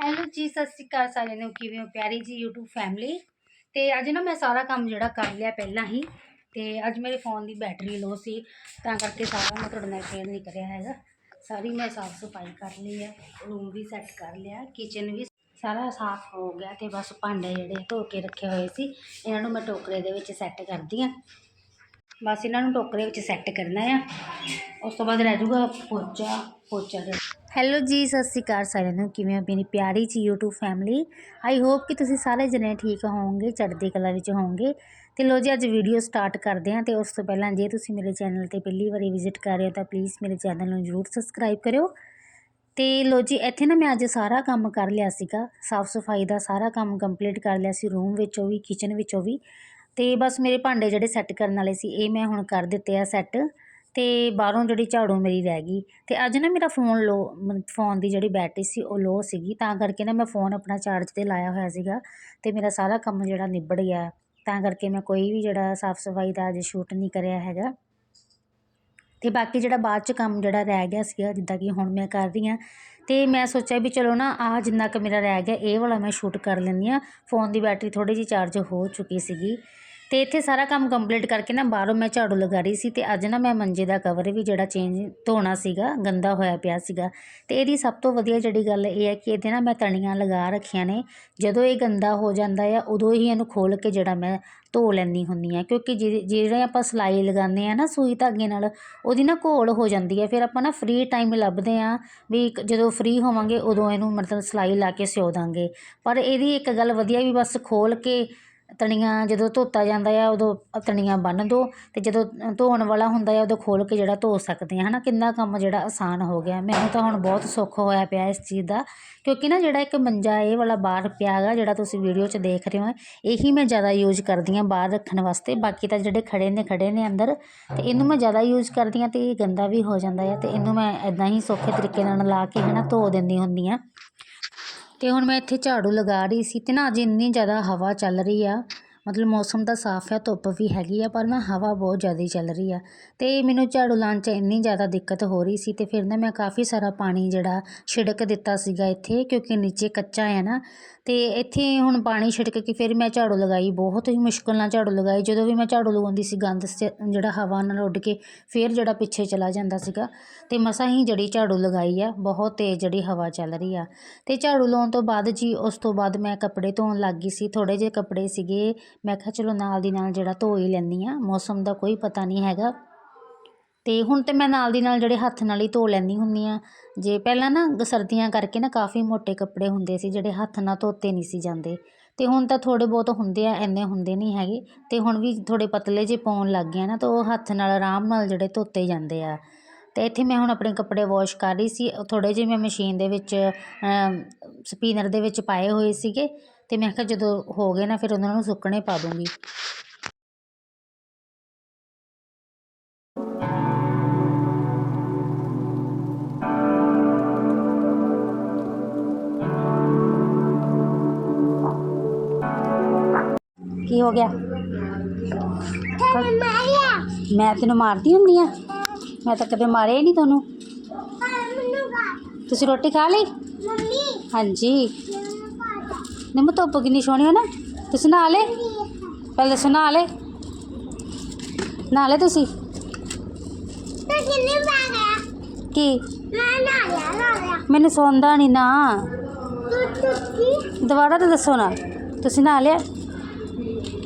Hello ਜੀ, ਸਤਿ ਸ਼੍ਰੀ ਅਕਾਲ ਸਾਰਿਆਂ ਨੂੰ। ਕਿਵੇਂ ਹੋ ਪਿਆਰੀ ਜੀ, YouTube ਫੈਮਿਲੀ ਤੇ ਅੱਜ ਨਾ ਮੈਂ ਸਾਰਾ ਕੰਮ ਜਿਹੜਾ ਕਰ ਲਿਆ ਪਹਿਲਾਂ ਹੀ। ਤੇ ਅੱਜ ਮੇਰੇ ਫੋਨ ਦੀ ਬੈਟਰੀ ਲੋ ਸੀ, ਤਾਂ ਕਰਕੇ ਸਾਰਾ ਮੈਂ ਤੁਹਾਡੇ ਨਾਲ ਸ਼ੇਅਰ ਨਹੀਂ ਕਰਿਆ ਹੈਗਾ। ਸਾਰੀ ਮੈਂ ਸਾਫ਼ ਸਫ਼ਾਈ ਕਰ ਲਈ ਹੈ ਰੂਮ ਵੀ ਸੈੱਟ ਕਰ ਲਿਆ ਕਿਚਨ ਵੀ ਸਾਰਾ ਸਾਫ਼ ਹੋ ਗਿਆ ਤੇ ਬਸ ਭਾਂਡੇ ਜਿਹੜੇ ਧੋ ਕੇ ਰੱਖੇ ਹੋਏ ਸੀ, ਇਹਨਾਂ ਨੂੰ ਮੈਂ ਟੋਕਰੇ ਦੇ ਵਿੱਚ ਸੈੱਟ ਕਰਦੀ ਹਾਂ ਬਸ ਇਹਨਾਂ ਨੂੰ ਟੋਕਰੇ ਵਿੱਚ ਸੈੱਟ ਕਰਨਾ ਆ। ਉਸ ਤੋਂ ਬਾਅਦ ਰਹਿ ਜਾਊਗਾ ਪੋਚਾ ਪੋਚਾ ਦੇ ਹੈਲੋ ਜੀ, ਸਤਿ ਸ਼੍ਰੀ ਅਕਾਲ ਸਾਰਿਆਂ ਨੂੰ। ਕਿਵੇਂ ਹੋ ਮੇਰੀ ਪਿਆਰੀ ਜੀ YouTube ਫੈਮਿਲੀ ਆਈ ਹੋਪ ਕਿ ਤੁਸੀਂ ਸਾਰੇ ਜਣੇ ਠੀਕ ਹੋਵੋਗੇ, ਚੜ੍ਹਦੀ ਕਲਾ ਵਿੱਚ ਹੋਵੋਗੇ। ਤੇ ਲੋ ਜੀ, ਅੱਜ ਵੀਡੀਓ ਸਟਾਰਟ ਕਰਦੇ ਹਾਂ ਤੇ ਉਸ ਤੋਂ ਪਹਿਲਾਂ ਜੇ ਤੁਸੀਂ ਮੇਰੇ ਚੈਨਲ ਤੇ ਪਹਿਲੀ ਵਾਰੀ ਵਿਜ਼ਿਟ ਕਰ ਰਹੇ ਹੋ ਤਾਂ ਪਲੀਜ਼ ਮੇਰੇ ਚੈਨਲ ਨੂੰ ਜਰੂਰ ਸਬਸਕ੍ਰਾਈਬ ਕਰਿਓ। ਤੇ ਲੋ ਜੀ, ਇੱਥੇ ਨਾ ਮੈਂ ਅੱਜ ਸਾਰਾ ਕੰਮ ਕਰ ਲਿਆ ਸੀਗਾ। ਸਾਫ਼ ਸਫ਼ਾਈ ਦਾ ਸਾਰਾ ਕੰਮ ਕੰਪਲੀਟ ਕਰ ਲਿਆ ਸੀ ਰੂਮ ਵਿੱਚੋਂ ਵੀ ਕਿਚਨ ਵਿੱਚੋਂ ਵੀ। ਤੇ ਬਸ ਮੇਰੇ ਭਾਂਡੇ ਜਿਹੜੇ ਸੈੱਟ ਕਰਨ ਵਾਲੇ ਸੀ, ਇਹ ਮੈਂ ਹੁਣ ਕਰ ਦਿੱਤੇ ਆ ਸੈੱਟ ਅਤੇ ਬਾਹਰੋਂ ਜਿਹੜੀ ਝਾੜੂ ਮੇਰੀ ਰਹਿ ਗਈ ਅਤੇ ਅੱਜ ਨਾ ਮੇਰਾ ਫੋਨ ਲੋ ਫੋਨ ਦੀ ਜਿਹੜੀ ਬੈਟਰੀ ਸੀ ਉਹ ਲੋਅ ਸੀਗੀ, ਤਾਂ ਕਰਕੇ ਨਾ ਮੈਂ ਫੋਨ ਆਪਣਾ ਚਾਰਜ ਤੇ ਲਾਇਆ ਹੋਇਆ ਸੀਗਾ ਅਤੇ ਮੇਰਾ ਸਾਰਾ ਕੰਮ ਜਿਹੜਾ ਨਿਬੜ ਗਿਆ। ਤਾਂ ਕਰਕੇ ਮੈਂ ਕੋਈ ਵੀ ਜਿਹੜਾ ਸਾਫ਼ ਸਫ਼ਾਈ ਦਾ ਅੱਜ ਸ਼ੂਟ ਨਹੀਂ ਕਰਿਆ ਹੈਗਾ। ਅਤੇ ਬਾਕੀ ਜਿਹੜਾ ਬਾਅਦ ਚ ਕੰਮ ਜਿਹੜਾ ਰਹਿ ਗਿਆ ਸੀਗਾ, ਜਿੱਦਾਂ ਕਿ ਹੁਣ ਮੈਂ ਕਰ ਰਹੀ ਹਾਂ ਅਤੇ ਮੈਂ ਸੋਚਿਆ ਵੀ ਚਲੋ ਨਾ ਆਹ ਜਿੰਨਾ ਕੁ ਮੇਰਾ ਰਹਿ ਗਿਆ, ਇਹ ਵਾਲਾ ਮੈਂ ਸ਼ੂਟ ਕਰ ਲੈਂਦੀ ਹਾਂ। ਫੋਨ ਦੀ ਬੈਟਰੀ ਥੋੜ੍ਹੀ ਜਿਹੀ ਚਾਰਜ ਹੋ ਚੁੱਕੀ ਸੀਗੀ। ਤੇ ਇੱਥੇ ਸਾਰਾ ਕੰਮ ਕੰਪਲੀਟ ਕਰਕੇ ਨਾ ਬਾਹਰੋਂ ਮੈਂ ਝਾੜੂ ਲਗਾ ਰਹੀ ਸੀ ਤੇ ਅੱਜ ਨਾ ਮੈਂ ਮੰਜੇ ਦਾ ਕਵਰ ਵੀ ਜਿਹੜਾ ਚੇਂਜ ਧੋਣਾ ਸੀਗਾ, ਗੰਦਾ ਹੋਇਆ ਪਿਆ ਸੀਗਾ। ਤੇ ਇਹਦੀ ਸਭ ਤੋਂ ਵਧੀਆ ਜਿਹੜੀ ਗੱਲ ਇਹ ਹੈ ਕਿ ਇਹਦੇ ਨਾ ਮੈਂ ਤਣੀਆਂ ਲਗਾ ਰੱਖੀਆਂ ਨੇ। ਜਦੋਂ ਇਹ ਗੰਦਾ ਹੋ ਜਾਂਦਾ ਆ, ਉਦੋਂ ਹੀ ਇਹਨੂੰ ਖੋਲ ਕੇ ਜਿਹੜਾ ਮੈਂ ਧੋ ਲੈਂਦੀ ਹੁੰਦੀ ਆ ਕਿਉਂਕਿ ਜਿ- ਜਿਹੜੇ ਆਪਾਂ ਸਲਾਈ ਲਗਾਉਂਦੇ ਆ ਨਾ ਸੂਈ ਧਾਗੇ ਨਾਲ, ਉਹਦੀ ਨਾ ਘੋਲ ਹੋ ਜਾਂਦੀ ਹੈ। ਫਿਰ ਆਪਾਂ ਨਾ ਫ੍ਰੀ ਟਾਈਮ ਲੱਭਦੇ ਆ ਵੀ ਜਦੋਂ ਫ੍ਰੀ ਹੋਵਾਂਗੇ, ਉਦੋਂ ਇਹਨੂੰ ਮਤਲਬ ਸਲਾਈ ਲਾ ਕੇ ਸਿਓ ਦਾਂਗੇ। ਪਰ ਇਹਦੀ ਇੱਕ ਗੱਲ ਵਧੀਆ ਵੀ ਬਸ ਖੋਲ ਕੇ ਤਣੀਆਂ ਜਦੋਂ ਧੋਤਾ ਜਾਂਦਾ ਆ, ਉਦੋਂ ਤਣੀਆਂ ਬੰਨ੍ਹ ਦਿਓ ਅਤੇ ਜਦੋਂ ਧੋਣ ਵਾਲਾ ਹੁੰਦਾ ਆ, ਉਦੋਂ ਖੋਲ੍ਹ ਕੇ ਜਿਹੜਾ ਧੋ ਸਕਦੇ ਹਾਂ ਹੈ ਨਾ ਕਿੰਨਾ ਕੰਮ ਜਿਹੜਾ ਆਸਾਨ ਹੋ ਗਿਆ। ਮੈਨੂੰ ਤਾਂ ਹੁਣ ਬਹੁਤ ਸੁੱਖ ਹੋਇਆ ਪਿਆ ਇਸ ਚੀਜ਼ ਦਾ। ਕਿਉਂਕਿ ਨਾ ਜਿਹੜਾ ਇੱਕ ਮੰਜਾ ਇਹ ਵਾਲਾ ਬਾਹਰ ਪਿਆ ਹੈਗਾ ਜਿਹੜਾ ਤੁਸੀਂ ਵੀਡੀਓ 'ਚ ਦੇਖ ਰਹੇ ਹੋ, ਇਹੀ ਮੈਂ ਜ਼ਿਆਦਾ ਯੂਜ਼ ਕਰਦੀ ਹਾਂ ਬਾਹਰ ਰੱਖਣ ਵਾਸਤੇ। ਬਾਕੀ ਤਾਂ ਜਿਹੜੇ ਖੜੇ ਨੇ ਖੜੇ ਨੇ ਅੰਦਰ ਅਤੇ ਇਹਨੂੰ ਮੈਂ ਜ਼ਿਆਦਾ ਯੂਜ਼ ਕਰਦੀ ਹਾਂ ਅਤੇ ਇਹ ਗੰਦਾ ਵੀ ਹੋ ਜਾਂਦਾ ਆ ਅਤੇ ਇਹਨੂੰ ਮੈਂ ਇੱਦਾਂ ਹੀ ਸੌਖੇ ਤਰੀਕੇ ਨਾਲ ਲਾ ਕੇ ਹੈ ਨਾ ਧੋ ਦਿੰਦੀ ਹੁੰਦੀ ਹਾਂ ਤੇ ਹੁਣ ਮੈਂ ਇੱਥੇ ਝਾੜੂ ਲਗਾ ਰਹੀ ਸੀ ਤੇ ਨਾ ਅੱਜ ਇੰਨੀ ਜ਼ਿਆਦਾ ਹਵਾ ਚੱਲ ਰਹੀ ਆ ਮਤਲਬ ਮੌਸਮ ਤਾਂ ਸਾਫ਼ ਹੈ, ਧੁੱਪ ਵੀ ਹੈਗੀ ਆ, ਪਰ ਨਾ ਹਵਾ ਬਹੁਤ ਜ਼ਿਆਦਾ ਚੱਲ ਰਹੀ ਆ। ਤੇ ਮੈਨੂੰ ਝਾੜੂ ਲਾਉਣ 'ਚ ਇੰਨੀ ਜ਼ਿਆਦਾ ਦਿੱਕਤ ਹੋ ਰਹੀ ਸੀ ਤੇ ਫਿਰ ਨਾ ਮੈਂ ਕਾਫੀ ਸਾਰਾ ਪਾਣੀ ਜਿਹੜਾ ਛਿੜਕ ਦਿੱਤਾ ਸੀਗਾ ਇੱਥੇ, ਕਿਉਂਕਿ ਨੀਚੇ ਕੱਚਾ ਹੈ ਨਾ। ਤੇ ਇੱਥੇ ਹੁਣ ਪਾਣੀ ਛਿੜਕ ਕੇ ਫਿਰ ਮੈਂ ਝਾੜੂ ਲਗਾਈ, ਬਹੁਤ ਹੀ ਮੁਸ਼ਕਲ ਨਾਲ ਝਾੜੂ ਲਗਾਈ। ਜਦੋਂ ਵੀ ਮੈਂ ਝਾੜੂ ਲਗਾਉਂਦੀ ਸੀ, ਗੰਦ ਸ- ਜਿਹੜਾ ਹਵਾ ਨਾਲ ਉੱਡ ਕੇ ਫਿਰ ਜਿਹੜਾ ਪਿੱਛੇ ਚਲਾ ਜਾਂਦਾ ਸੀਗਾ। ਤੇ ਮਸਾਂ ਹੀ ਜਿਹੜੀ ਝਾੜੂ ਲਗਾਈ ਆ, ਬਹੁਤ ਤੇਜ਼ ਜਿਹੜੀ ਹਵਾ ਚੱਲ ਰਹੀ ਆ। ਤੇ ਝਾੜੂ ਲਾਉਣ ਤੋਂ ਬਾਅਦ ਜੀ, ਉਸ ਤੋਂ ਬਾਅਦ ਮੈਂ ਕੱਪੜੇ ਧੋਣ ਲੱਗ ਗਈ ਸੀ ਥੋੜੇ ਜਿਹੇ ਕੱਪੜੇ ਸੀਗੇ। ਮੈਂ ਕਿਹਾ ਚਲੋ ਨਾਲ ਦੀ ਨਾਲ ਜਿਹੜਾ ਧੋ ਹੀ ਲੈਂਦੀ ਆ ਮੌਸਮ ਦਾ ਕੋਈ ਪਤਾ ਨਹੀਂ ਹੈਗਾ। ਤੇ ਹੁਣ ਤੇ ਮੈਂ ਨਾਲ ਦੀ ਨਾਲ ਜਿਹੜੇ ਹੱਥ ਨਾਲ ਹੀ ਧੋ ਲੈਂਦੀ ਹੁੰਦੀ ਆ ਜੇ ਪਹਿਲਾਂ ਨਾ ਸਰਦੀਆਂ ਕਰਕੇ ਨਾ ਕਾਫੀ ਮੋٹے ਕੱਪੜੇ ਹੁੰਦੇ ਸੀ, ਜਿਹੜੇ ਹੱਥ ਨਾਲ ਧੋਤੇ ਨਹੀਂ ਸੀ ਜਾਂਦੇ। ਤੇ ਹੁਣ ਤਾਂ ਥੋੜੇ ਬਹੁਤ ਹੁੰਦੇ ਆ, ਇੰਨੇ ਹੁੰਦੇ ਨਹੀਂ ਹੈਗੇ। ਤੇ ਹੁਣ ਵੀ ਥੋੜੇ ਪਤਲੇ ਜੇ ਪਾਉਣ ਲੱਗ ਗਏ ਨਾ, ਤਾਂ ਉਹ ਹੱਥ ਨਾਲ ਆਰਾਮ ਨਾਲ ਜਿਹੜੇ ਧੋਤੇ ਜਾਂਦੇ ਆ। ਤੇ ਇੱਥੇ ਮੈਂ ਹੁਣ ਆਪਣੇ ਕੱਪੜੇ ਵਾਸ਼ ਕਰ ਰਹੀ ਸੀ। ਥੋੜੇ ਜਿਹੇ ਮੈਂ ਮਸ਼ੀਨ ਦੇ ਵਿੱਚ ਸਪੀਨਰ ਦੇ ਵਿੱਚ ਪਾਏ ਹੋਏ ਸੀਗੇ। ਤੇ ਮੈਂ ਕਿਹਾ ਜਦੋਂ ਹੋ ਗਏ ਨਾ ਫਿਰ ਉਹਨਾਂ ਨੂੰ ਸੁੱਕਣੇ ਪਾ ਦੂੰਗੀ। ਕੀ ਹੋ ਗਿਆ? ਮੈਂ ਤੈਨੂੰ ਮਾਰਦੀ ਹੁੰਦੀ ਆ। ਮੈਂ ਤਾਂ ਕਦੇ ਮਾਰਿਆ ਹੀ ਨਹੀਂ ਤੁਹਾਨੂੰ ਤੁਸੀਂ ਰੋਟੀ ਖਾ ਲਈ? ਹਾਂਜੀ। ਨਿੰਮ ਧੁੱਪ ਕਿੰਨੀ ਸੋਹਣੀ ਹੈ ਨਾ ਤੁਸੀਂ ਨਹਾ ਲੈ ਪਹਿਲੇ ਤੁਸੀਂ ਨਹਾ ਲੈ। ਨਹਾ ਲੈ ਤੁਸੀਂ। ਕੀ? ਮੈਨੂੰ ਸੌਂਦਾ ਨਹੀਂ ਨਾ। ਦੁਬਾਰਾ ਤਾਂ ਦੱਸੋ ਨਾ। ਤੁਸੀਂ ਨਹਾ ਲਿਆ।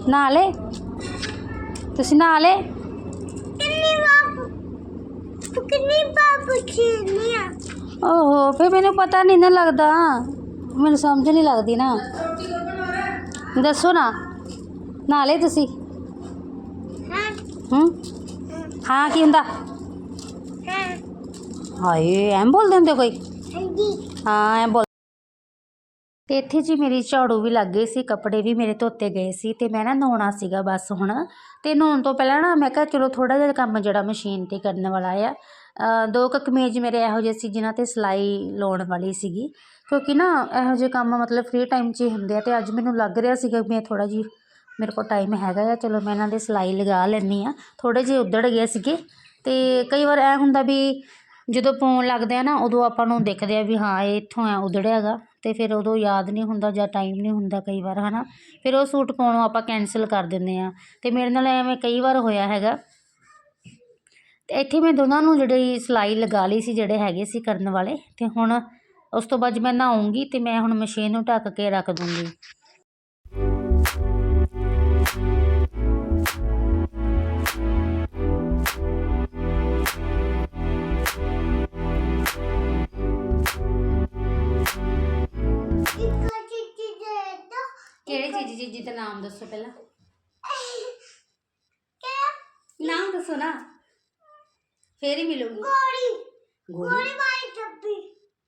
ਨਹਾ ਲੈ। ਤੁਸੀਂ ਨਹਾ ਲੈ। ਓਹੋ ਫੇ ਮੈਨੂੰ ਪਤਾ ਨਹੀਂ ਨਾ ਲੱਗਦਾ। ਮੈਨੂੰ ਸਮਝ ਨਹੀਂ ਲੱਗਦੀ ਨਾ। ਦੱਸੋ ਨਾ ਨਹਾ ਲੈ ਤੁਸੀਂ? ਹੂੰ। ਹਾਂ? ਕੀ ਹੁੰਦਾ? ਹਾਏ ਐਂ ਬੋਲ ਦਿੰਦੇ ਹੋ ਕੋਈ? ਹਾਂ ਐਂ ਬੋਲ ਤੇ ਇੱਥੇ ਜੀ ਮੇਰੀ ਝਾੜੂ ਵੀ ਲੱਗ ਗਈ ਸੀ ਕੱਪੜੇ ਵੀ ਮੇਰੇ ਧੋਤੇ ਗਏ ਸੀ ਤੇ ਮੈਂ ਨਾ ਨਹਾਉਣਾ ਸੀਗਾ ਬਸ ਹੁਣ। ਤੇ ਨਹਾਉਣ ਤੋਂ ਪਹਿਲਾਂ ਨਾ ਮੈਂ ਕਿਹਾ ਚਲੋ ਥੋੜਾ ਜਿਹਾ ਕੰਮ ਜਿਹੜਾ ਮਸ਼ੀਨ ਤੇ ਕਰਨ ਵਾਲਾ ਆ। ਦੋ ਕੁ ਕਮੀਜ਼ ਮੇਰੇ ਇਹੋ ਜਿਹੇ ਸੀ ਜਿਨ੍ਹਾਂ ਤੇ ਸਿਲਾਈ ਲਾਉਣ ਵਾਲੀ ਸੀਗੀ। ਕਿਉਂਕਿ ਨਾ ਇਹੋ ਜਿਹੇ ਕੰਮ ਮਤਲਬ ਫ੍ਰੀ ਟਾਈਮ 'ਚ ਹੀ ਹੁੰਦੇ ਆ ਅਤੇ ਅੱਜ ਮੈਨੂੰ ਲੱਗ ਰਿਹਾ ਸੀਗਾ ਵੀ ਮੈਂ ਥੋੜ੍ਹਾ ਜਿਹਾ ਮੇਰੇ ਕੋਲ ਟਾਈਮ ਹੈਗਾ ਆ, ਚਲੋ ਮੈਂ ਇਹਨਾਂ ਦੇ ਸਿਲਾਈ ਲਗਾ ਲੈਂਦੀ ਆ ਥੋੜ੍ਹੇ ਜਿਹੇ ਉੱਧੜ ਗਏ ਸੀਗੇ ਅਤੇ ਕਈ ਵਾਰ ਐਂ ਹੁੰਦਾ ਵੀ ਜਦੋਂ ਪਾਉਣ ਲੱਗਦੇ ਆ ਨਾ, ਉਦੋਂ ਆਪਾਂ ਨੂੰ ਦਿਖਦੇ ਆ ਵੀ ਹਾਂ, ਇਹ ਇੱਥੋਂ ਐਂ ਉਧੜਿਆ ਗਾ ਅਤੇ ਫਿਰ ਉਦੋਂ ਯਾਦ ਨਹੀਂ ਹੁੰਦਾ ਜਾਂ ਟਾਈਮ ਨਹੀਂ ਹੁੰਦਾ ਕਈ ਵਾਰ ਹੈ ਨਾ ਫਿਰ ਉਹ ਸੂਟ ਪਾਉਣੋਂ ਆਪਾਂ ਕੈਂਸਲ ਕਰ ਦਿੰਦੇ ਹਾਂ। ਅਤੇ ਮੇਰੇ ਨਾਲ ਐਵੇਂ ਕਈ ਵਾਰ ਹੋਇਆ ਹੈਗਾ। ਅਤੇ ਇੱਥੇ ਮੈਂ ਦੋਨਾਂ ਨੂੰ ਜਿਹੜੀ ਸਿਲਾਈ ਲਗਾ ਲਈ ਸੀ, ਜਿਹੜੇ ਹੈਗੇ ਸੀ ਕਰਨ ਵਾਲੇ ਅਤੇ ਹੁਣ ਉਸ ਤੋਂ ਬਾਅਦ ਮੈਂ ਨਹਾਉਂਗੀ ਅਤੇ ਮੈਂ ਹੁਣ ਮਸ਼ੀਨ ਨੂੰ ਢੱਕ ਕੇ ਰੱਖ ਦੂੰਗੀ। ਕਿਹੜੀ ਚੀਜ਼? ਚੀਜ਼ ਦਾ ਨਾਮ ਦੱਸੋ ਪਹਿਲਾਂ। ਨਾਮ ਦੱਸੋ ਨਾ। ਫੇਰ ਹੀ ਮਿਲੂਗੀ। ਗੋਲੀ।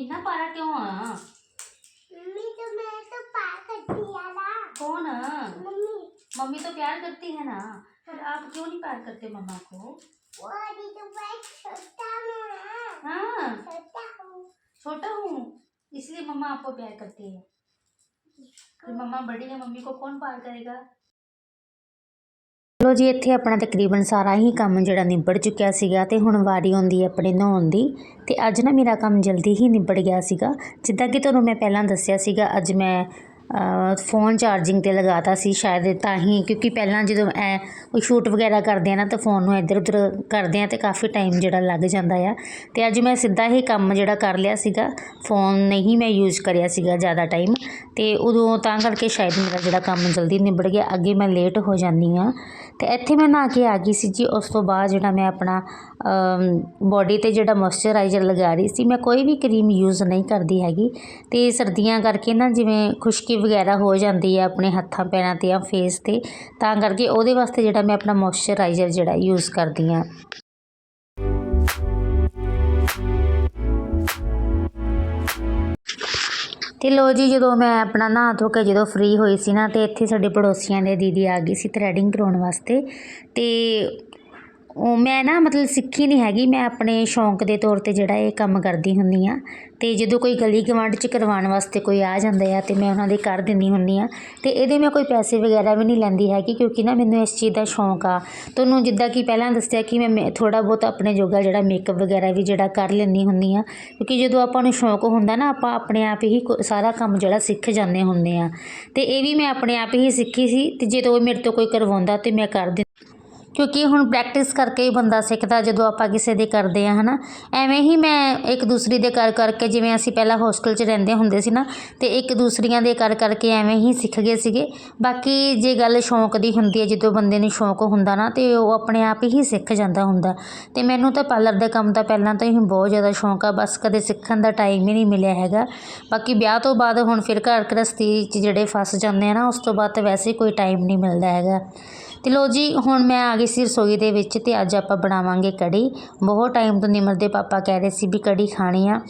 इतना पारा क्यों है? कौन मम्मी। तो प्यार करती है ना? पर आप क्यों नहीं प्यार करते मम्मा को? हाँ छोटा हूँ। इसलिए मम्मा आपको प्यार करती है। फिर मम्मा बड़ी है मम्मी को कौन प्यार करेगा? ਚਲੋ ਜੀ, ਇੱਥੇ ਆਪਣਾ ਤਕਰੀਬਨ ਸਾਰਾ ਹੀ ਕੰਮ ਜਿਹੜਾ ਨਿਬੜ ਚੁੱਕਿਆ ਸੀਗਾ ਤੇ ਹੁਣ ਵਾਰੀ ਆਉਂਦੀ ਹੈ ਆਪਣੇ ਨਹਾਉਣ ਦੀ ਤੇ ਅੱਜ ਨਾ ਮੇਰਾ ਕੰਮ ਜਲਦੀ ਹੀ ਨਿਬੜ ਗਿਆ ਸੀਗਾ। ਜਿੱਦਾਂ ਕਿ ਤੁਹਾਨੂੰ ਮੈਂ ਪਹਿਲਾਂ ਦੱਸਿਆ ਸੀਗਾ, ਅੱਜ ਮੈਂ ਫੋਨ ਚਾਰਜਿੰਗ ਤੇ ਲਗਾਤਾ ਸੀ ਸ਼ਾਇਦ ਤਾਂ ਹੀ, ਕਿਉਂਕਿ ਪਹਿਲਾਂ ਜਦੋਂ ਐਂ ਕੋਈ ਸ਼ੂਟ ਵਗੈਰਾ ਕਰਦੇ ਹਾਂ ਨਾ ਤਾਂ ਫੋਨ ਨੂੰ ਇੱਧਰ ਉੱਧਰ ਕਰਦੇ ਹਾਂ ਤਾਂ ਕਾਫੀ ਟਾਈਮ ਜਿਹੜਾ ਲੱਗ ਜਾਂਦਾ ਆ। ਅਤੇ ਅੱਜ ਮੈਂ ਸਿੱਧਾ ਹੀ ਕੰਮ ਜਿਹੜਾ ਕਰ ਲਿਆ ਸੀਗਾ ਫੋਨ ਨਹੀਂ ਮੈਂ ਯੂਜ਼ ਕਰਿਆ ਸੀਗਾ ਜ਼ਿਆਦਾ ਟਾਈਮ ਅਤੇ ਉਦੋਂ ਤਾਂ ਕਰਕੇ ਸ਼ਾਇਦ ਮੇਰਾ ਜਿਹੜਾ ਕੰਮ ਜਲਦੀ ਨਿਬੜ ਗਿਆ, ਅੱਗੇ ਮੈਂ ਲੇਟ ਹੋ ਜਾਂਦੀ ਹਾਂ। ਅਤੇ ਇੱਥੇ ਮੈਂ ਨਹਾ ਕੇ ਆ ਗਈ ਸੀ ਜੀ, ਉਸ ਤੋਂ ਬਾਅਦ ਜਿਹੜਾ ਮੈਂ ਆਪਣਾ ਬੋਡੀ ਤੇ ਜਿਹੜਾ ਮੋਇਸਚਰਾਈਜ਼ਰ ਲਗਾ ਰਹੀ ਸੀ, ਮੈਂ ਕੋਈ ਵੀ ਕਰੀਮ ਯੂਜ਼ ਨਹੀਂ ਕਰਦੀ ਹੈਗੀ। ਤੇ ਸਰਦੀਆਂ ਕਰਕੇ ਨਾ ਜਿਵੇਂ ਖੁਸ਼ਕੀ ਵਗੈਰਾ ਹੋ ਜਾਂਦੀ ਹੈ ਆਪਣੇ ਹੱਥਾਂ ਪੈਰਾਂ ਤੇ ਜਾਂ ਫੇਸ ਤੇ, ਤਾਂ ਕਰਕੇ ਉਹਦੇ ਵਾਸਤੇ ਜਿਹੜਾ ਮੈਂ ਆਪਣਾ ਮੋਇਸਚਰਾਈਜ਼ਰ ਜਿਹੜਾ ਯੂਜ਼ ਕਰਦੀ ਹਾਂ। ਤੇ ਲੋ ਜੀ, ਜਦੋਂ ਮੈਂ ਆਪਣਾ ਨਹਾ ਧੋ ਕੇ ਜਦੋਂ ਫ੍ਰੀ ਹੋਈ ਸੀ ਨਾ, ਤੇ ਇੱਥੇ ਸਾਡੇ ਪੜੋਸੀਆਂ ਦੇ ਦੀਦੀ ਆ ਗਈ ਸੀ ਥਰੈਡਿੰਗ ਕਰਾਉਣ ਵਾਸਤੇ। ਤੇ ਮੈਂ ਨਾ ਮਤਲਬ ਸਿੱਖੀ ਨਹੀਂ ਹੈਗੀ, ਮੈਂ ਆਪਣੇ ਸ਼ੌਂਕ ਦੇ ਤੌਰ ਤੇ ਜਿਹੜਾ ਇਹ ਕੰਮ ਕਰਦੀ ਹੁੰਦੀ ਹਾਂ। ਅਤੇ ਜਦੋਂ ਕੋਈ ਗਲੀ ਗਵਾਂਢ ਚ ਕਰਵਾਉਣ ਵਾਸਤੇ ਕੋਈ ਆ ਜਾਂਦਾ ਆ ਅਤੇ ਮੈਂ ਉਹਨਾਂ ਦੇ ਕਰ ਦਿੰਦੀ ਹੁੰਦੀ ਹਾਂ। ਅਤੇ ਇਹਦੇ ਮੈਂ ਕੋਈ ਪੈਸੇ ਵਗੈਰਾ ਵੀ ਨਹੀਂ ਲੈਂਦੀ ਹੈਗੀ ਕਿਉਂਕਿ ਨਾ ਮੈਨੂੰ ਇਸ ਚੀਜ਼ ਦਾ ਸ਼ੌਂਕ ਆ। ਤੁਹਾਨੂੰ ਜਿੱਦਾਂ ਕਿ ਪਹਿਲਾਂ ਦੱਸਿਆ ਕਿ ਮੈਂ ਥੋੜ੍ਹਾ ਬਹੁਤ ਆਪਣੇ ਜੋਗਾ ਜਿਹੜਾ ਮੇਕਅਪ ਵਗੈਰਾ ਵੀ ਜਿਹੜਾ ਕਰ ਲੈਂਦੀ ਹੁੰਦੀ ਹਾਂ। ਕਿਉਂਕਿ ਜਦੋਂ ਆਪਾਂ ਨੂੰ ਸ਼ੌਂਕ ਹੁੰਦਾ ਨਾ, ਆਪਾਂ ਆਪਣੇ ਆਪ ਹੀ ਕੋ- ਸਾਰਾ ਕੰਮ ਜਿਹੜਾ ਸਿੱਖ ਜਾਂਦੇ ਹੁੰਦੇ ਆ ਅਤੇ ਇਹ ਵੀ ਮੈਂ ਆਪਣੇ ਆਪ ਹੀ ਸਿੱਖੀ ਸੀ ਅਤੇ ਜਦੋਂ ਮੇਰੇ ਤੋਂ ਕੋਈ ਕਰਵਾਉਂਦਾ ਤੇ ਮੈਂ ਕਰ ਦਿੰਦੀ ਕਿਉਂਕਿ ਹੁਣ ਪ੍ਰੈਕਟਿਸ ਕਰਕੇ ਹੀ ਬੰਦਾ ਸਿੱਖਦਾ, ਜਦੋਂ ਆਪਾਂ ਕਿਸੇ ਦੇ ਕਰਦੇ ਆ ਨਾ ਐਵੇਂ ਹੀ ਮੈਂ ਇੱਕ ਦੂਸਰੀ ਦੇ ਕਰ, ਕਰਕੇ ਜਿਵੇਂ ਅਸੀਂ ਪਹਿਲਾਂ ਹੋਸਟਲ 'ਚ ਰਹਿੰਦੇ ਹੁੰਦੇ ਸੀ ਨਾ, ਤੇ ਇੱਕ ਦੂਸਰੀਆਂ ਦੇ ਕਰ, ਕਰਕੇ ਐਵੇਂ ਹੀ ਸਿੱਖ ਗਏ ਸੀਗੇ। ਬਾਕੀ ਜੇ ਗੱਲ ਸ਼ੌਂਕ ਦੀ ਹੁੰਦੀ ਹੈ, ਜਦੋਂ ਬੰਦੇ ਨੂੰ ਸ਼ੌਂਕ ਹੁੰਦਾ ਨਾ, ਤੇ ਉਹ ਆਪਣੇ ਆਪ ਹੀ ਸਿੱਖ ਜਾਂਦਾ ਹੁੰਦਾ। ਅਤੇ ਮੈਨੂੰ ਤਾਂ ਪਾਰਲਰ ਦੇ ਕੰਮ ਦਾ ਪਹਿਲਾਂ ਤੋਂ ਹੀ ਬਹੁਤ ਜ਼ਿਆਦਾ ਸ਼ੌਂਕ ਆ, ਬਸ ਕਦੇ ਸਿੱਖਣ ਦਾ ਟਾਈਮ ਹੀ ਨਹੀਂ ਮਿਲਿਆ ਹੈਗਾ। ਬਾਕੀ ਵਿਆਹ ਤੋਂ ਬਾਅਦ ਹੁਣ ਫਿਰ ਘਰ ਗ੍ਰਸਤੀ 'ਚ ਜਿਹੜੇ ਫਸ ਜਾਂਦੇ ਆ ਨਾ, ਉਸ ਤੋਂ ਬਾਅਦ ਤਾਂ ਵੈਸੇ ਕੋਈ ਟਾਈਮ ਨਹੀਂ ਮਿਲਦਾ ਹੈਗਾ। ਤੇ ਲੋ ਜੀ, ਹੁਣ ਮੈਂ ਆ ਗਈ ਸੀ ਰਸੋਈ ਦੇ ਵਿੱਚ ਤੇ ਅੱਜ ਆਪਾਂ ਬਣਾਵਾਂਗੇ ਕੜੀ। ਬਹੁਤ ਟਾਈਮ ਤੋਂ ਨਿਮਰ ਦੇ ਪਾਪਾ ਕਹਿ ਰਹੇ ਸੀ ਵੀ ਕੜੀ ਖਾਣੀ ਆ।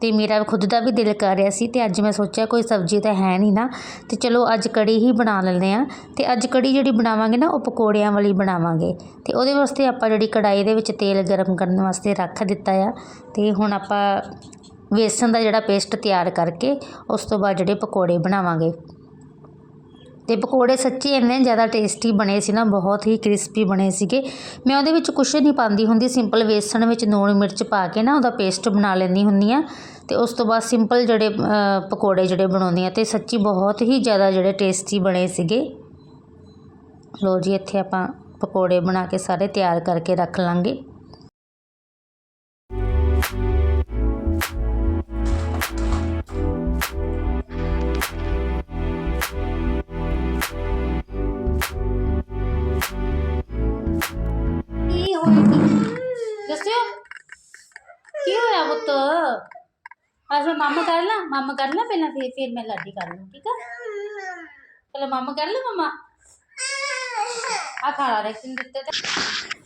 ਤੇ ਮੇਰਾ ਖੁਦ ਦਾ ਵੀ ਦਿਲ ਕਰ ਰਿਹਾ ਸੀ ਤੇ ਅੱਜ ਮੈਂ ਸੋਚਿਆ ਕੋਈ ਸਬਜ਼ੀ ਤਾਂ ਹੈ ਨਹੀਂ ਨਾ। ਤੇ ਚਲੋ ਅੱਜ ਕੜੀ ਹੀ ਬਣਾ ਲੈਂਦੇ ਆ। ਤੇ ਅੱਜ ਕੜੀ ਜਿਹੜੀ ਬਣਾਵਾਂਗੇ ਨਾ, ਉਹ ਪਕੌੜਿਆਂ ਵਾਲੀ ਬਣਾਵਾਂਗੇ। ਤੇ ਉਹਦੇ ਵਾਸਤੇ ਆਪਾਂ ਜਿਹੜੀ ਕੜਾਈ ਦੇ ਵਿੱਚ ਤੇਲ ਗਰਮ ਕਰਨ ਵਾਸਤੇ ਰੱਖ ਦਿੱਤਾ ਆ। ਤੇ ਹੁਣ ਆਪਾਂ ਵੇਸਣ ਦਾ ਜਿਹੜਾ ਪੇਸਟ ਤਿਆਰ ਕਰਕੇ, ਉਸ ਤੋਂ ਬਾਅਦ ਜਿਹੜੇ ਪਕੌੜੇ ਬਣਾਵਾਂਗੇ। ਅਤੇ ਪਕੌੜੇ ਸੱਚੀ ਇੰਨੇ ਜ਼ਿਆਦਾ ਟੇਸਟੀ ਬਣੇ ਸੀ ਨਾ, ਬਹੁਤ ਹੀ ਕ੍ਰਿਸਪੀ ਬਣੇ ਸੀਗੇ। ਮੈਂ ਉਹਦੇ ਵਿੱਚ ਕੁਛ ਨਹੀਂ ਪਾਉਂਦੀ ਹੁੰਦੀ ਸਿੰਪਲ ਵੇਸਣ ਵਿੱਚ ਲੂਣ ਮਿਰਚ ਪਾ ਕੇ ਨਾ ਉਹਦਾ ਪੇਸਟ ਬਣਾ ਲੈਂਦੀ ਹੁੰਦੀ ਆ ਅਤੇ ਉਸ ਤੋਂ ਬਾਅਦ ਸਿੰਪਲ ਜਿਹੜੇ ਪਕੌੜੇ ਜਿਹੜੇ ਬਣਾਉਂਦੀ ਆ ਅਤੇ ਸੱਚੀ ਬਹੁਤ ਹੀ ਜ਼ਿਆਦਾ ਜਿਹੜੇ ਟੇਸਟੀ ਬਣੇ ਸੀਗੇ। ਲੋ ਜੀ, ਇੱਥੇ ਆਪਾਂ ਪਕੌੜੇ ਬਣਾ ਕੇ ਸਾਰੇ ਤਿਆਰ ਕਰਕੇ ਰੱਖ ਲਾਂਗੇ। ਅੱਜ ਮਾਮਾ ਕਰ ਲਾ, ਮਾਮਾ ਕਰ ਲਾ ਪਹਿਲਾਂ ਫਿਰ ਫਿਰ ਮੈਂ ਲਾਡੀ ਕਰ ਲੂੰ ਠੀਕ ਆ? ਪਹਿਲਾਂ ਮਾਮਾ ਕਰ ਲਾ ਮੰਮਾ? ਆ ਖਾਣਾ ਰੈਕਸ਼ਨ ਦਿੱਤੇ ਤੇ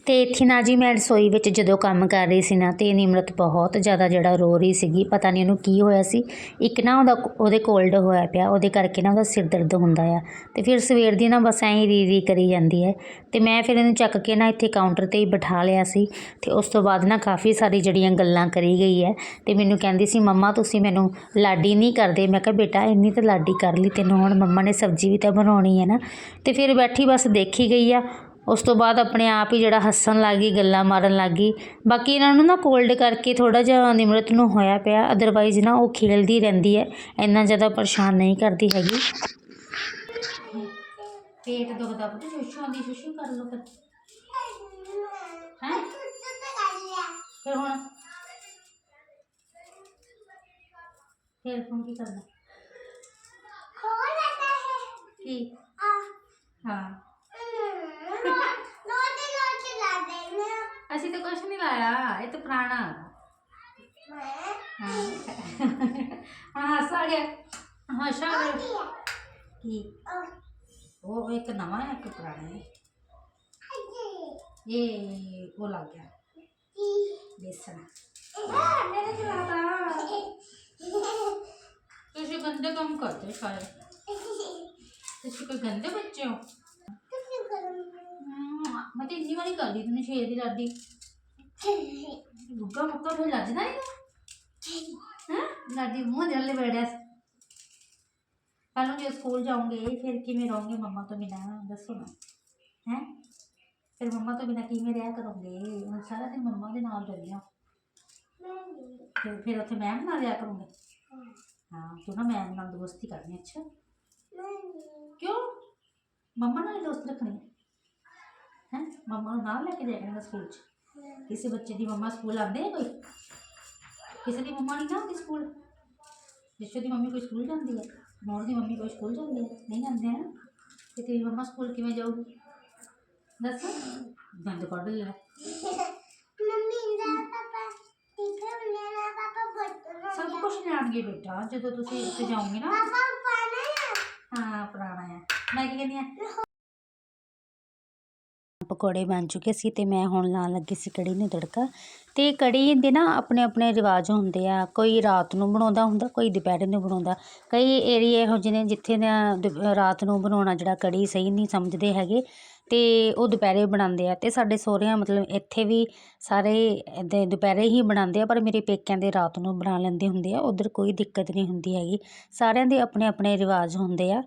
ਤੇ ਇੱਥੇ ਨਾ ਜੀ ਮੈਂ ਰਸੋਈ ਵਿੱਚ ਜਦੋਂ ਕੰਮ ਕਰ ਰਹੀ ਸੀ ਨਾ, ਤੇ ਨਿਮਰਤ ਬਹੁਤ ਜ਼ਿਆਦਾ ਜਿਹੜਾ ਰੋ ਰਹੀ ਸੀਗੀ, ਪਤਾ ਨਹੀਂ ਉਹਨੂੰ ਕੀ ਹੋਇਆ ਸੀ। ਇੱਕ ਨਾ ਉਹਦਾ ਉਹਦੇ ਕੋਲਡ ਹੋਇਆ ਪਿਆ, ਉਹਦੇ ਕਰਕੇ ਨਾ ਉਹਦਾ ਸਿਰ ਦਰਦ ਹੁੰਦਾ ਆ। ਤੇ ਫਿਰ ਸਵੇਰ ਦੀ ਨਾ ਬਸ ਐਂ ਹੀ ਰੀ ਰੀ ਕਰੀ ਜਾਂਦੀ ਹੈ। ਤੇ ਮੈਂ ਫਿਰ ਇਹਨੂੰ ਚੱਕ ਕੇ ਨਾ ਇੱਥੇ ਕਾਊਂਟਰ ਤੇ ਹੀ ਬਿਠਾ ਲਿਆ ਸੀ। ਤੇ ਉਸ ਤੋਂ ਬਾਅਦ ਨਾ ਕਾਫੀ ਸਾਰੀ ਜਿਹੜੀਆਂ ਗੱਲਾਂ ਕਰੀ ਗਈ ਹੈ। ਤੇ ਮੈਨੂੰ ਕਹਿੰਦੀ ਸੀ, ਮੰਮਾ, ਤੁਸੀਂ ਮੈਨੂੰ ਲਾਡੀ ਨਹੀਂ ਕਰਦੇ। ਮੈਂ ਕਿਹਾ, ਬੇਟਾ, ਇੰਨੀ ਤਾਂ ਲਾਡੀ ਕਰ ਲਈ ਤੈਨੂੰ, ਹੁਣ ਮੰਮਾ ਨੇ ਸਬਜ਼ੀ ਵੀ ਤਾਂ ਬਣਾਉਣੀ ਹੈ ਨਾ। ਤੇ ਫਿਰ ਬੈਠੀ ਬਸ ਦੇਖੀ ਗਈ ਆ। ਉਸ ਤੋਂ ਬਾਅਦ ਆਪਣੇ ਆਪ ਹੀ ਜਿਹੜਾ ਹੱਸਣ ਲੱਗ ਗਈ ਗੱਲਾਂ ਮਾਰਨ ਲੱਗ ਗਈ। ਬਾਕੀ ਇਹਨਾਂ ਨੂੰ ਨਾ ਕੋਲਡ ਕਰਕੇ ਥੋੜਾ ਜਿਹਾ ਨਿਮਰਤ ਨੂੰ ਹੋਇਆ ਪਿਆ ਅਦਰਵਾਈਜ਼ ਨਾ ਉਹ ਖੇਲਦੀ ਰਹਿੰਦੀ ਹੈ ਇੰਨਾ ਜ਼ਿਆਦਾ ਪਰੇਸ਼ਾਨ ਨਹੀਂ ਕਰਦੀ ਹੈਗੀ। ਪੇਟ ਦੁਖਦਾ ਪੁੱਤ ਸ਼ੁਸ਼ੂ ਆਂਦੀ ਸ਼ੁਸ਼ੂ ਕਰ ਲੋ ਫਿਰ। ਹੈ? ਫਿਰ ਹੁਣ? ਫਿਰ ਹੁਣ ਕੀ ਕਰਨਾ? ਕੀ ਹਾਂ ਅਸੀਂ ਤਾਂ ਕੁਛ ਨਹੀਂ ਲਾਇਆ ਇਹ ਤਾਂ ਪੁਰਾਣਾ ਹਾਂ ਹੁਣ ਹੱਸ ਆ ਗਿਆ ਹੁਣ ਹੱਸ ਆ ਗਿਆ ਕੀ ਉਹ ਇੱਕ ਨਵਾਂ ਹੈ ਇੱਕ ਪੁਰਾਣਾ ਹੈ ਇਹ ਉਹ ਲੱਗ ਗਿਆ ਬੇਸਣ ਮੇਰੇ ਚਲਾਤਾ ਤੁਸੀਂ ਗੰਦੇ ਕੰਮ ਕਰਦੇ ਸ਼ਾਇਦ ਤੁਸੀਂ ਕੋਈ ਗੰਦੇ ਬੱਚੇ ਹੋ ਹਮ, ਮੈਂ ਤਾਂ ਇੰਨੀ ਵਾਰੀ ਕਰਦੀ ਤੈਨੂੰ ਸ਼ੇਰ ਦੀ ਲਾਡੀ ਗੁੱਗਾ ਮੁੱਗਾ ਫਿਰ ਲੱਜਦਾ ਨਹੀਂ ਹਾਂ? ਲਾਡੀ ਮੂੰਹ ਜੱਲੇ ਬੈਠਿਆ ਕੱਲ ਨੂੰ ਜੇ ਸਕੂਲ ਜਾਓਗੇ ਫਿਰ ਕਿਵੇਂ ਰਹੋਗੇ ਮੰਮਾ ਤੋਂ ਬਿਨਾ? ਦੱਸੋ ਨਾ। ਹੈ? ਫਿਰ ਮੰਮਾ ਤੋਂ ਬਿਨਾ ਕਿਵੇਂ ਰਿਹਾ ਕਰੋਗੇ? ਹੁਣ ਸਾਰਾ ਦਿਨ ਮੰਮਾ ਦੇ ਨਾਲ ਰਹਿੰਦੇ ਹੋ। ਫਿਰ ਫਿਰ ਉੱਥੇ ਮੈਮ ਨਾਲ ਰਿਹਾ ਕਰੋਗੇ? ਹਾਂ ਤੂੰ ਨਾ ਮੈਮ ਨਾਲ ਦੋਸਤੀ ਕਰਨੀ ਅੱਛਾ? ਕਿਉਂ? ਮੰਮਾ ਨਾਲ ਹੀ ਦੋਸਤ ਰੱਖਣੀ ਹੈ ਮੰਮਾ ਨੂੰ ਨਾਲ ਲੈ ਕੇ ਜਾਇਆ ਕਰਨਾ ਸਕੂਲ 'ਚ ਕਿਸੇ ਬੱਚੇ ਦੀ ਮੰਮਾ ਸਕੂਲ ਆਉਂਦੇ ਹੈ ਕੋਈ ਕਿਸੇ ਦੀ ਮੰਮਾ ਨਹੀਂ ਨਾ ਆਉਂਦੀ ਸਕੂਲ ਜਿਸ਼ੂ ਦੀ ਮੰਮੀ ਕੋਈ ਸਕੂਲ ਜਾਂਦੀ ਹੈ ਨੌਰ ਦੀ ਮੰਮੀ ਕੋਈ ਸਕੂਲ ਜਾਂਦੀ ਹੈ ਨਹੀਂ ਜਾਂਦੇ ਹਨ ਤੇ ਤੇਰੀ ਮੰਮਾ ਸਕੂਲ ਕਿਵੇਂ ਜਾਊਗੀ ਦੱਸ ਗੰਦ ਕੱਢ ਲਿਆ ਸਭ ਕੁਝ ਜਾਣਗੇ ਬੇਟਾ ਜਦੋਂ ਤੁਸੀਂ ਉੱਥੇ ਜਾਓਗੇ ਨਾ ਹਾਂ ਪੁਰਾਣਾ ਹੈ ਮੈਂ ਕੀ ਕਹਿੰਦੀ ਆ ਪਕੌੜੇ ਬਣ ਚੁੱਕੇ ਸੀ ਅਤੇ ਮੈਂ ਹੁਣ ਲਾਉਣ ਲੱਗੀ ਸੀ ਕੜੀ ਨੂੰ ਤੜਕਾ। ਅਤੇ ਕੜੀ ਦੇ ਨਾ ਆਪਣੇ ਆਪਣੇ ਰਿਵਾਜ ਹੁੰਦੇ ਆ। ਕੋਈ ਰਾਤ ਨੂੰ ਬਣਾਉਂਦਾ ਹੁੰਦਾ, ਕੋਈ ਦੁਪਹਿਰੇ ਨੂੰ ਬਣਾਉਂਦਾ। ਕਈ ਏਰੀਏ ਇਹੋ ਜਿਹੇ ਨੇ ਜਿੱਥੇ ਨਾ ਦੁ- ਰਾਤ ਨੂੰ ਬਣਾਉਣਾ ਜਿਹੜਾ ਕੜੀ ਸਹੀ ਨਹੀਂ ਸਮਝਦੇ ਹੈਗੇ ਅਤੇ ਉਹ ਦੁਪਹਿਰੇ ਬਣਾਉਂਦੇ ਆ। ਅਤੇ ਸਾਡੇ ਸਹੁਰਿਆਂ ਮਤਲਬ ਇੱਥੇ ਵੀ ਸਾਰੇ ਇੱਦਾਂ ਦੁਪਹਿਰੇ ਹੀ ਬਣਾਉਂਦੇ ਆ, ਪਰ ਮੇਰੇ ਪੇਕਿਆਂ ਦੇ ਰਾਤ ਨੂੰ ਬਣਾ ਲੈਂਦੇ ਹੁੰਦੇ ਆ। ਉੱਧਰ ਕੋਈ ਦਿੱਕਤ ਨਹੀਂ ਹੁੰਦੀ ਹੈਗੀ। ਸਾਰਿਆਂ ਦੇ ਆਪਣੇ ਆਪਣੇ ਰਿਵਾਜ ਹੁੰਦੇ ਆ।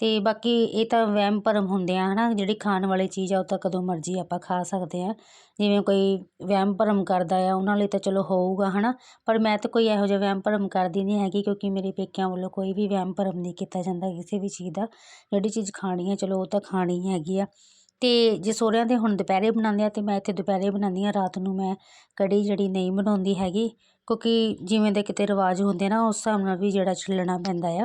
ਅਤੇ ਬਾਕੀ ਇਹ ਤਾਂ ਵਹਿਮ ਭਰਮ ਹੁੰਦੇ ਆ ਹੈ ਨਾ ਜਿਹੜੀ ਖਾਣ ਵਾਲੀ ਚੀਜ਼ ਆ, ਉਹ ਤਾਂ ਕਦੋਂ ਮਰਜ਼ੀ ਆਪਾਂ ਖਾ ਸਕਦੇ ਹਾਂ ਜਿਵੇਂ ਕੋਈ ਵਹਿਮ ਭਰਮ ਕਰਦਾ ਆ, ਉਹਨਾਂ ਲਈ ਤਾਂ ਚਲੋ ਹੋਊਗਾ ਹੈ ਨਾ ਪਰ ਮੈਂ ਤਾਂ ਕੋਈ ਇਹੋ ਜਿਹਾ ਵਹਿਮ ਭਰਮ ਕਰਦੀ ਨਹੀਂ ਹੈਗੀ, ਕਿਉਂਕਿ ਮੇਰੇ ਪੇਕਿਆਂ ਵੱਲੋਂ ਕੋਈ ਵੀ ਵਹਿਮ ਭਰਮ ਨਹੀਂ ਕੀਤਾ ਜਾਂਦਾ ਕਿਸੇ ਵੀ ਚੀਜ਼ ਦਾ। ਜਿਹੜੀ ਚੀਜ਼ ਖਾਣੀ ਹੈ ਚਲੋ, ਉਹ ਤਾਂ ਖਾਣੀ ਹੈਗੀ ਆ। ਅਤੇ ਜੇ ਸਹੁਰਿਆਂ ਦੇ ਹੁਣ ਦੁਪਹਿਰੇ ਬਣਾਉਂਦੇ ਆ, ਤੇ ਮੈਂ ਇੱਥੇ ਦੁਪਹਿਰੇ ਬਣਾਉਂਦੀ ਹਾਂ, ਰਾਤ ਨੂੰ ਮੈਂ ਕੜੀ ਜਿਹੜੀ ਨਹੀਂ ਬਣਾਉਂਦੀ ਹੈਗੀ, ਕਿਉਂਕਿ ਜਿਵੇਂ ਦੇ ਕਿਤੇ ਰਿਵਾਜ ਹੁੰਦੇ ਨਾ, ਉਸ ਹਿਸਾਬ ਨਾਲ ਵੀ ਜਿਹੜਾ ਚੱਲਣਾ ਪੈਂਦਾ ਆ।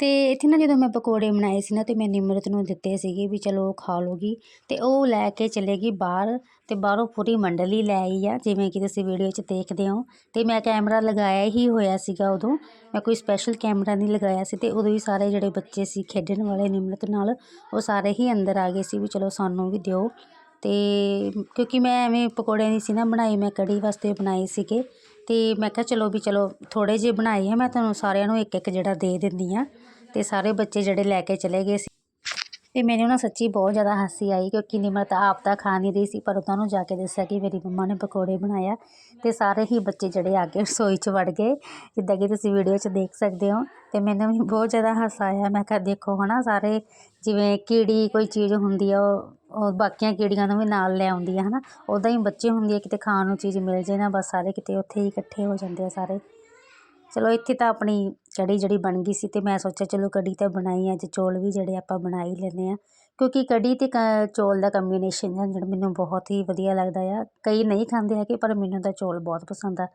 ਤੇ ਇੱਥੇ ਨਾ ਜਦੋਂ ਮੈਂ ਪਕੌੜੇ ਬਣਾਏ ਸੀ ਨਾ ਤੇ ਮੈਂ ਨਿਮਰਤ ਨੂੰ ਦਿੱਤੇ ਸੀਗੇ ਵੀ ਚਲੋ ਉਹ ਖਾ ਲੂਗੀ ਤੇ ਉਹ ਲੈ ਕੇ ਚਲੇਗੀ ਬਾਹਰ ਤੇ ਬਾਹਰੋਂ ਪੂਰੀ ਮੰਡਲੀ ਲੈ ਆਈ ਆ, ਜਿਵੇਂ ਕਿ ਤੁਸੀਂ ਵੀਡੀਓ 'ਚ ਦੇਖਦੇ ਹੋ। ਤੇ ਮੈਂ ਕੈਮਰਾ ਲਗਾਇਆ ਹੀ ਹੋਇਆ ਸੀਗਾ ਉਦੋਂ। ਮੈਂ ਕੋਈ ਸਪੈਸ਼ਲ ਕੈਮਰਾ ਨਹੀਂ ਲਗਾਇਆ ਸੀ ਤੇ ਉਦੋਂ ਹੀ ਸਾਰੇ ਜਿਹੜੇ ਬੱਚੇ ਸੀ ਖੇਡਣ ਵਾਲੇ ਨਿਮਰਤ ਨਾਲ, ਉਹ ਸਾਰੇ ਹੀ ਅੰਦਰ ਆ ਗਏ ਸੀ ਵੀ ਚਲੋ ਸਾਨੂੰ ਵੀ ਦਿਓ। ਤੇ ਕਿਉਂਕਿ ਮੈਂ ਐਵੇਂ ਪਕੌੜੇ ਨਹੀਂ ਸੀ ਨਾ ਬਣਾਏ, ਮੈਂ ਕੜੀ ਵਾਸਤੇ ਬਣਾਏ ਸੀਗੇ। ਤੇ ਮੈਂ ਕਿਹਾ ਚਲੋ ਵੀ ਚਲੋ ਥੋੜੇ ਜਿਹੇ ਬਣਾਏ ਆ, ਮੈਂ ਤੁਹਾਨੂੰ ਸਾਰਿਆਂ ਨੂੰ ਇੱਕ ਇੱਕ ਜਿਹੜਾ ਦੇ ਦਿੰਦੀ ਆ। ਤੇ ਸਾਰੇ ਬੱਚੇ ਜਿਹੜੇ ਲੈ ਕੇ ਚਲੇ ਗਏ ਸੀ। ਤੇ ਮੈਨੂੰ ਨਾ ਸੱਚੀ ਬਹੁਤ ਜ਼ਿਆਦਾ ਹਾਸੀ ਆਈ ਕਿਉਂਕਿ ਨਿਮਰਤ ਆਪ ਤਾਂ ਖਾ ਨਹੀਂ ਰਹੀ ਸੀ, ਪਰ ਉਹਨਾਂ ਨੂੰ ਜਾ ਕੇ ਦੱਸਿਆ ਕਿ ਮੇਰੀ ਮੰਮਾ ਨੇ ਪਕੌੜੇ ਬਣਾਇਆ ਤੇ ਸਾਰੇ ਹੀ ਬੱਚੇ ਜਿਹੜੇ ਆ ਕੇ ਰਸੋਈ 'ਚ ਵੜ ਗਏ। ਜਿੱਦਾਂ ਕਿ ਤੁਸੀਂ ਵੀਡੀਓ 'ਚ ਦੇਖ ਸਕਦੇ ਹੋ ਤੇ ਮੈਨੂੰ ਵੀ ਬਹੁਤ ਜ਼ਿਆਦਾ ਹਾਸਾ ਆਇਆ। ਮੈਂ ਕਿਹਾ ਦੇਖੋ ਹਨਾ, ਸਾਰੇ ਜਿਵੇਂ ਕੀੜੀ ਕੋਈ ਚੀਜ਼ ਹੁੰਦੀ ਆ, ਉਹ ਉਹ ਬਾਕੀਆਂ ਕੀੜੀਆਂ ਨੂੰ ਵੀ ਨਾਲ ਲੈ ਆਉਂਦੀ ਆ ਹਨਾ। ਉੱਦਾਂ ਹੀ ਬੱਚੇ ਹੁੰਦੀ ਆ, ਕਿਤੇ ਖਾਣ ਨੂੰ ਚੀਜ਼ ਮਿਲ ਜੇ ਨਾ, ਬਸ ਸਾਰੇ ਕਿਤੇ ਉੱਥੇ ਹੀ ਇਕੱਠੇ ਹੋ ਜਾਂਦੇ ਆ ਸਾਰੇ। ਚਲੋ ਇੱਥੇ ਤਾਂ ਆਪਣੀ ਕੜੀ ਜਿਹੜੀ ਬਣ ਗਈ ਸੀ ਅਤੇ ਮੈਂ ਸੋਚਿਆ ਚਲੋ ਕੜੀ ਤਾਂ ਬਣਾਈ ਅੱਜ ਚੌਲ ਵੀ ਜਿਹੜੇ ਆਪਾਂ ਬਣਾ ਹੀ ਲੈਂਦੇ ਹਾਂ ਕਿਉਂਕਿ ਕੜੀ ਅਤੇ ਕ- ਚੌਲ ਦਾ ਕੰਬੀਨੇਸ਼ਨ ਹੈ ਜਿਹੜਾ ਮੈਨੂੰ ਬਹੁਤ ਹੀ ਵਧੀਆ ਲੱਗਦਾ ਆ। ਕਈ ਨਹੀਂ ਖਾਂਦੇ ਹੈਗੇ, ਪਰ ਮੈਨੂੰ ਤਾਂ ਚੌਲ ਬਹੁਤ ਪਸੰਦ ਆ।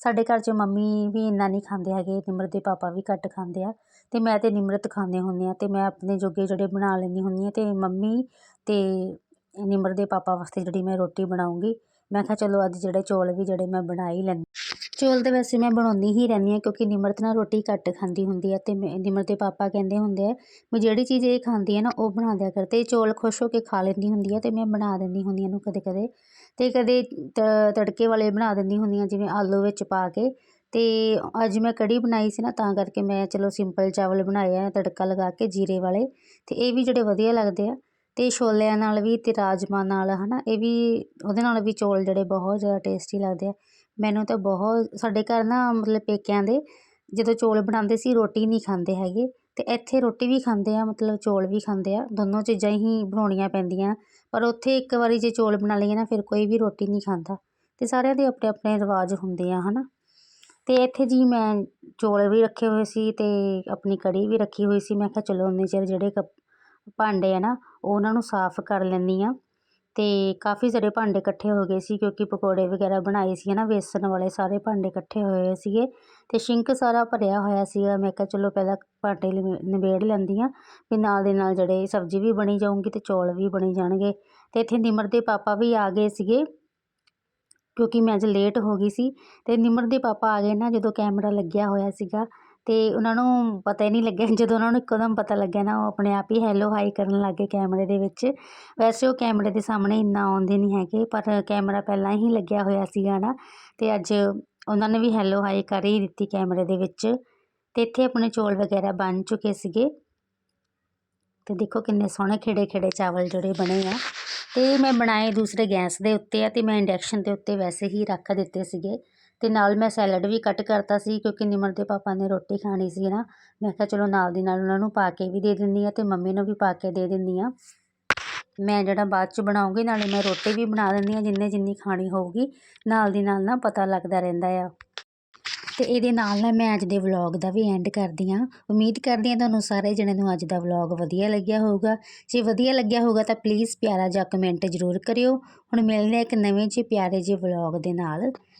ਸਾਡੇ ਘਰ 'ਚ ਮੰਮੀ ਵੀ ਇੰਨਾ ਨਹੀਂ ਖਾਂਦੇ ਹੈਗੇ ਨਿਮਰਤ ਦੇ ਪਾਪਾ ਵੀ ਘੱਟ ਖਾਂਦੇ ਆ। ਅਤੇ ਮੈਂ ਤੇ ਨਿਮਰਤ ਖਾਂਦੇ ਹੁੰਦੇ ਹਾਂ ਅਤੇ ਮੈਂ ਆਪਣੇ ਜੋਗੇ ਜਿਹੜੇ ਬਣਾ ਲੈਂਦੀ ਹੁੰਦੀ ਹਾਂ ਅਤੇ ਮੰਮੀ ਅਤੇ ਨਿਮਰਤ ਦੇ ਪਾਪਾ ਵਾਸਤੇ ਜਿਹੜੀ ਮੈਂ ਰੋਟੀ ਬਣਾਉਂਗੀ ਮੈਂ ਕਿਹਾ ਚਲੋ ਅੱਜ ਜਿਹੜੇ ਚੌਲ ਵੀ ਜਿਹੜੇ ਮੈਂ ਬਣਾ ਹੀ। ਲੈਂਦੀ ਚੌਲ ਤਾਂ ਵੈਸੇ ਮੈਂ ਬਣਾਉਂਦੀ ਹੀ ਰਹਿੰਦੀ ਹਾਂ ਕਿਉਂਕਿ ਨਿਮਰਤ ਨਾਲ ਰੋਟੀ ਘੱਟ ਖਾਂਦੀ ਹੁੰਦੀ ਹੈ ਅਤੇ ਮੈਂ ਨਿਮਰਤ ਦੇ ਪਾਪਾ ਕਹਿੰਦੇ ਹੁੰਦੇ ਆ ਵੀ ਜਿਹੜੀ ਚੀਜ਼ ਇਹ ਖਾਂਦੀ ਹੈ ਨਾ ਉਹ ਬਣਾ ਦਿਆ ਕਰ ਅਤੇ ਚੌਲ ਖੁਸ਼ ਹੋ ਕੇ ਖਾ ਲੈਂਦੀ ਹੁੰਦੀ ਹੈ ਅਤੇ ਮੈਂ ਬਣਾ ਦਿੰਦੀ ਹੁੰਦੀ ਇਹਨੂੰ ਕਦੇ ਕਦੇ ਅਤੇ ਕਦੇ ਤ ਤੜਕੇ ਵਾਲੇ ਬਣਾ ਦਿੰਦੀ ਹੁੰਦੀ ਹਾਂ ਜਿਵੇਂ ਆਲੂ ਵਿੱਚ ਪਾ ਕੇ ਅਤੇ ਅੱਜ ਮੈਂ ਕੜੀ ਬਣਾਈ ਸੀ ਨਾ ਤਾਂ ਕਰਕੇ ਮੈਂ ਚਲੋ ਸਿੰਪਲ ਚਾਵਲ ਬਣਾਏ ਆ ਤੜਕਾ ਲਗਾ ਕੇ ਜੀਰੇ ਵਾਲੇ ਅਤੇ ਇਹ ਵੀ ਜਿਹੜੇ ਵਧੀਆ ਲੱਗਦੇ ਆ ਅਤੇ ਛੋਲਿਆਂ ਨਾਲ ਵੀ ਅਤੇ ਰਾਜਮਾਂਹ ਨਾਲ ਹੈ ਨਾ ਇਹ ਵੀ ਉਹਦੇ ਨਾਲ ਵੀ ਚੌਲ ਜਿਹੜੇ ਬਹੁਤ ਜ਼ਿਆਦਾ ਟੇਸਟੀ ਲੱਗਦੇ ਆ। ਮੈਨੂੰ ਤਾਂ ਬਹੁਤ, ਸਾਡੇ ਘਰ ਨਾ ਮਤਲਬ ਪੇਕਿਆਂ ਦੇ ਜਦੋਂ ਚੌਲ ਬਣਾਉਂਦੇ ਸੀ, ਰੋਟੀ ਨਹੀਂ ਖਾਂਦੇ ਹੈਗੇ। ਅਤੇ ਇੱਥੇ ਰੋਟੀ ਵੀ ਖਾਂਦੇ ਆ, ਮਤਲਬ ਚੌਲ ਵੀ ਖਾਂਦੇ ਆ। ਦੋਨੋਂ ਚੀਜ਼ਾਂ ਹੀ ਬਣਾਉਣੀਆਂ ਪੈਂਦੀਆਂ ਪਰ ਉੱਥੇ ਇੱਕ ਵਾਰੀ ਜੇ ਚੌਲ ਬਣਾ ਲਈਏ ਨਾ, ਫਿਰ ਕੋਈ ਵੀ ਰੋਟੀ ਨਹੀਂ ਖਾਂਦਾ। ਅਤੇ ਸਾਰਿਆਂ ਦੇ ਆਪਣੇ ਆਪਣੇ ਰਿਵਾਜ਼ ਹੁੰਦੇ ਆ ਹੈ ਨਾ ਅਤੇ ਇੱਥੇ ਜੀ ਮੈਂ ਚੌਲ ਵੀ ਰੱਖੇ ਹੋਏ ਸੀ ਅਤੇ ਆਪਣੀ ਕੜੀ ਵੀ ਰੱਖੀ ਹੋਈ ਸੀ। ਮੈਂ ਕਿਹਾ ਚਲੋ, ਉਨੇ ਚਿਰ ਜਿਹੜੇ ਕੱਪ ਭਾਂਡੇ ਆ ਨਾ ਉਹਨਾਂ ਨੂੰ ਸਾਫ਼ ਕਰ ਲੈਂਦੀ ਹਾਂ। ਅਤੇ ਕਾਫੀ ਸਾਰੇ ਭਾਂਡੇ ਇਕੱਠੇ ਹੋ ਗਏ ਸੀ ਕਿਉਂਕਿ ਪਕੌੜੇ ਵਗੈਰਾ ਬਣਾਏ ਸੀ ਨਾ ਵੇਸਣ ਵਾਲੇ ਸਾਰੇ ਭਾਂਡੇ ਇਕੱਠੇ ਹੋਏ ਹੋਏ ਸੀਗੇ। ਅਤੇ ਸਿੰਕ ਸਾਰਾ ਭਰਿਆ ਹੋਇਆ ਸੀਗਾ। ਮੈਂ ਕਿਹਾ ਚਲੋ ਪਹਿਲਾਂ ਭਾਂਡੇ ਨਿਬੇ ਨਿਬੇੜ ਲੈਂਦੀ ਹਾਂ। ਵੀ ਨਾਲ ਦੀ ਨਾਲ ਜਿਹੜੇ ਸਬਜ਼ੀ ਵੀ ਬਣੀ ਜਾਊਗੀ ਅਤੇ ਚੌਲ ਵੀ ਬਣੀ ਜਾਣਗੇ। ਅਤੇ ਇੱਥੇ ਨਿਮਰ ਦੇ ਪਾਪਾ ਵੀ ਆ ਗਏ ਸੀਗੇ। ਕਿਉਂਕਿ ਮੈਂ ਅੱਜ ਲੇਟ ਹੋ ਗਈ ਸੀ। ਅਤੇ ਨਿਮਰ ਦੇ ਪਾਪਾ ਆ ਗਏ ਨਾ ਜਦੋਂ ਕੈਮਰਾ ਲੱਗਿਆ ਹੋਇਆ ਸੀਗਾ। ਅਤੇ ਉਹਨਾਂ ਨੂੰ ਪਤਾ ਹੀ ਨਹੀਂ ਲੱਗਿਆ। ਜਦੋਂ ਉਹਨਾਂ ਨੂੰ ਇੱਕੋਦਮ ਪਤਾ ਲੱਗਿਆ ਨਾ, ਉਹ ਆਪਣੇ ਆਪ ਹੀ ਹੈਲੋ ਹਾਈ ਕਰਨ ਲੱਗ ਗਏ ਕੈਮਰੇ ਦੇ ਵਿੱਚ। ਵੈਸੇ ਉਹ ਕੈਮਰੇ ਦੇ ਸਾਹਮਣੇ ਇੰਨਾ ਆਉਂਦੇ ਨਹੀਂ ਹੈਗੇ, ਪਰ ਕੈਮਰਾ ਪਹਿਲਾਂ ਹੀ ਲੱਗਿਆ ਹੋਇਆ ਸੀਗਾ ਨਾ ਅਤੇ ਅੱਜ ਉਹਨਾਂ ਨੇ ਵੀ ਹੈਲੋ ਹਾਈ ਕਰ ਹੀ ਦਿੱਤੀ ਕੈਮਰੇ ਦੇ ਵਿੱਚ। ਅਤੇ ਇੱਥੇ ਆਪਣੇ ਚੌਲ ਵਗੈਰਾ ਬਣ ਚੁੱਕੇ ਸੀਗੇ। ਅਤੇ ਦੇਖੋ ਕਿੰਨੇ ਸੋਹਣੇ ਖਿੜੇ ਖਿੜੇ ਚਾਵਲ ਜਿਹੜੇ ਬਣੇ ਆ। ਅਤੇ ਮੈਂ ਬਣਾਏ ਦੂਸਰੇ ਗੈਸ ਦੇ ਉੱਤੇ ਆ ਅਤੇ ਮੈਂ ਇੰਡਕਸ਼ਨ ਦੇ ਉੱਤੇ ਵੈਸੇ ਹੀ ਰੱਖ ਦਿੱਤੇ ਸੀਗੇ। ਅਤੇ ਨਾਲ ਮੈਂ ਸੈਲਡ ਵੀ ਕੱਟ ਕਰਤਾ ਸੀ ਕਿਉਂਕਿ ਨਿਮਰ ਦੇ ਪਾਪਾ ਨੇ ਰੋਟੀ ਖਾਣੀ ਸੀ ਨਾ। ਮੈਂ ਕਿਹਾ ਚਲੋ ਨਾਲ ਦੀ ਨਾਲ ਉਹਨਾਂ ਨੂੰ ਪਾ ਕੇ ਵੀ ਦੇ ਦਿੰਦੀ ਹਾਂ ਅਤੇ ਮੰਮੀ ਨੂੰ ਵੀ ਪਾ ਕੇ ਦੇ ਦਿੰਦੀ ਹਾਂ। ਮੈਂ ਜਿਹੜਾ ਬਾਅਦ 'ਚ ਬਣਾਉਂਗੀ, ਨਾਲੇ ਮੈਂ ਰੋਟੀ ਵੀ ਬਣਾ ਦਿੰਦੀ ਹਾਂ ਜਿੰਨੇ ਜਿੰਨੀ ਖਾਣੀ ਹੋਊਗੀ, ਨਾਲ ਦੀ ਨਾਲ ਨਾ ਪਤਾ ਲੱਗਦਾ ਰਹਿੰਦਾ ਆ। ਅਤੇ ਇਹਦੇ ਨਾਲ ਨਾ ਮੈਂ ਅੱਜ ਦੇ ਵਲੌਗ ਦਾ ਵੀ ਐਂਡ ਕਰਦੀ ਹਾਂ। ਉਮੀਦ ਕਰਦੀ ਹਾਂ ਤੁਹਾਨੂੰ ਸਾਰੇ ਜਣੇ ਨੂੰ ਅੱਜ ਦਾ ਵਲੌਗ ਵਧੀਆ ਲੱਗਿਆ ਹੋਊਗਾ। ਜੇ ਵਧੀਆ ਲੱਗਿਆ ਹੋਊਗਾ ਤਾਂ ਪਲੀਜ਼ ਪਿਆਰਾ ਜਿਹਾ ਕਮੈਂਟ ਜ਼ਰੂਰ ਕਰਿਓ। ਹੁਣ ਮਿਲਦੇ ਹਾਂ ਇੱਕ ਨਵੇਂ ਜਿਹੇ ਪਿਆਰੇ ਜਿਹੇ ਵਲੌਗ ਦੇ ਨਾਲ।